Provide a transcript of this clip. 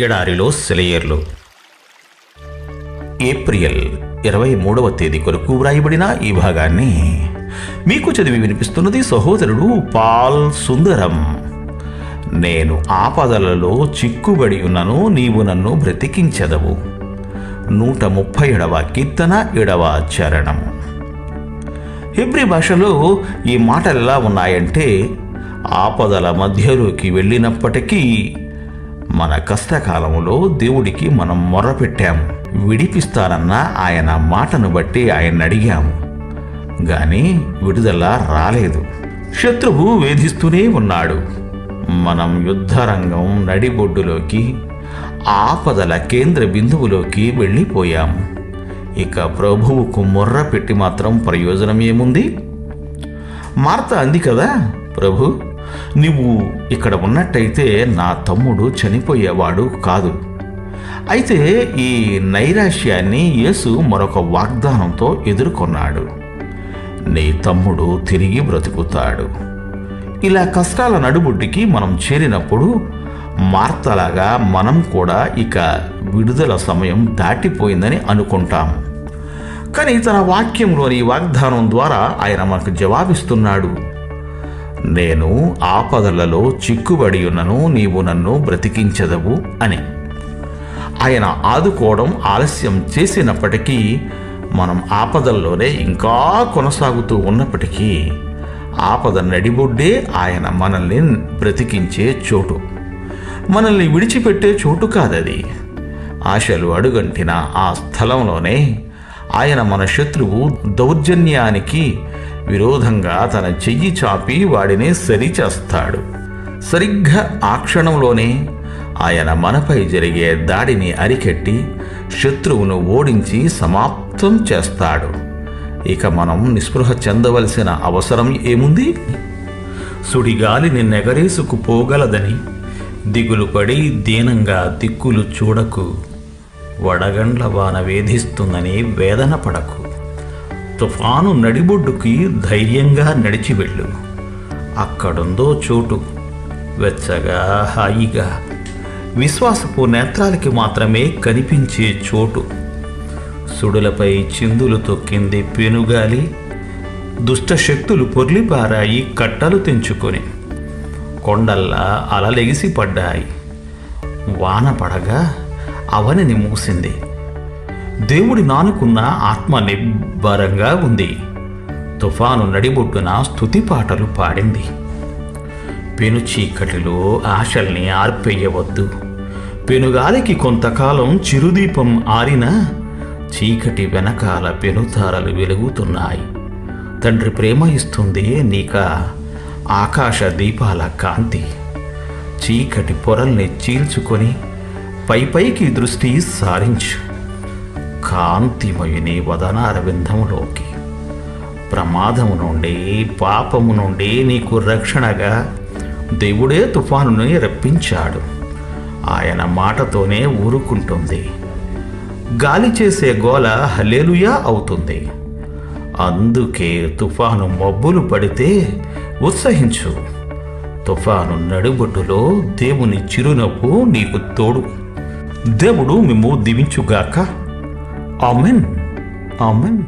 ఎడారిలో సెలయేర్లు. ఏప్రిల్ ఇరవై మూడవ తేదీ కొరకు వ్రాయబడిన ఈ భాగాన్ని మీకు చదివి వినిపిస్తున్నది సహోదరుడు పాల్ సుందరం. నేను ఆపదలలో చిక్కుబడి ఉన్నను నీవు నన్ను బ్రతికించదవు. నూట ముప్పై ఎడవ కీర్తన ఎడవ చరణము హిబ్రి భాషలో ఈ మాటలు ఎలా ఉన్నాయంటే ఆపదల మధ్యలోకి వెళ్ళినప్పటికీ మన కష్టకాలంలో దేవుడికి మనం మొర్రపెట్టాము విడిపిస్తారన్న ఆయన మాటను బట్టి ఆయన అడిగాము. గాని విడుదల రాలేదు. శత్రువు వేధిస్తూనే ఉన్నాడు. మనం యుద్ధరంగం నడిబొడ్డులోకి ఆపదల కేంద్ర బిందువులోకి వెళ్ళిపోయాము. ఇక ప్రభువుకు మొర్ర పెట్టి మాత్రం ప్రయోజనం ఏముంది మార్త అంది కదా ప్రభు! నువ్వు ఇక్కడ ఉన్నట్టయితే నా తమ్ముడు చనిపోయేవాడు కాదు. అయితే ఈ నైరాశ్యాన్ని యేసు మరొక వాగ్దానంతో ఎదుర్కొన్నాడు. నీ తమ్ముడు తిరిగి బ్రతుకుతాడు. ఇలా కష్టాల నడుబుడ్డికి మనం చేరినప్పుడు మార్తలాగా మనం కూడా ఇక విడుదల సమయం దాటిపోయిందని అనుకుంటాం. కానీ తన వాక్యంలోని వాగ్దానం ద్వారా ఆయన మనకు జవాబిస్తున్నాడు. నేను ఆపదలలో చిక్కుబడి ఉన్నను నీవు నన్ను బ్రతికించదవు అని. ఆయన ఆదుకోవడం ఆలస్యం చేసినప్పటికీ మనం ఆపదల్లోనే ఇంకా కొనసాగుతూ ఉన్నప్పటికీ ఆపద నడిబొడ్డే ఆయన మనల్ని బ్రతికించే చోటు. మనల్ని విడిచిపెట్టే చోటు కాదది. ఆశలు అడుగంటిన ఆ స్థలంలోనే ఆయన మన శత్రువు దౌర్జన్యానికి విరోధంగా తన చెయ్యి చాపి వాడిని సరిచేస్తాడు. సరిగ్గా ఆ క్షణంలోనే ఆయన మనపై జరిగే దాడిని అరికెట్టి శత్రువును ఓడించి సమాప్తం చేస్తాడు. ఇక మనం నిస్పృహ చెందవలసిన అవసరం ఏముంది? సుడిగాలి నిన్నెగరేసుకుపోగలదని దిగులు పడి దీనంగా దిక్కులు చూడకు. వడగండ్ల వాన వేధిస్తుందని వేదన పడకు. తుఫాను నడిబొడ్డుకి ధైర్యంగా నడిచి వెళ్ళు. అక్కడుందో చోటు. వెచ్చగా హాయిగా. విశ్వాసపు నేత్రాలకి మాత్రమే కనిపించే చోటు. సుడులపై చిందులు తొక్కింది పెనుగాలి. దుష్టశక్తులు పొర్లిపారాయి కట్టలు తెంచుకొని. కొండల్లా అలలెగిసి పడ్డాయి. వాన పడగా అవనిని మూసింది. దేవుడి నానుకున్న ఆత్మ నిబ్బరంగా ఉంది. తుఫాను నడిబొడ్డున స్తుతి పాటలు పాడింది. పెను చీకటిలో ఆశల్ని ఆర్పెయ్యవద్దు పెనుగాలికి కొంతకాలం చిరుదీపం ఆరిన చీకటి వెనకాల పెనుతారలు వెలుగుతున్నాయి. తండ్రి ప్రేమ ఇస్తుంది నీక ఆకాశ దీపాల కాంతి. చీకటి పొరల్ని చీల్చుకొని పై పైకి దృష్టి సారించు. కాంతిమయుని వదనారవిందములోకి ప్రమాదము నుండి పాపము నుండి నీకు రక్షణగా దేవుడే తుఫానుని రప్పించాడు. ఆయన మాటతోనే ఊరుకుంటుంది. గాలి చేసే గోల హలేలుయా అవుతుంది. అందుకే తుఫాను మబ్బులు పడితే ఉత్సహించు. తుఫాను నడుబొడ్డులో దేవుని చిరునవ్వు నీకు తోడు. దేవుడు మేము దీవించుగాక. ఆమెన్. ఆమెన్.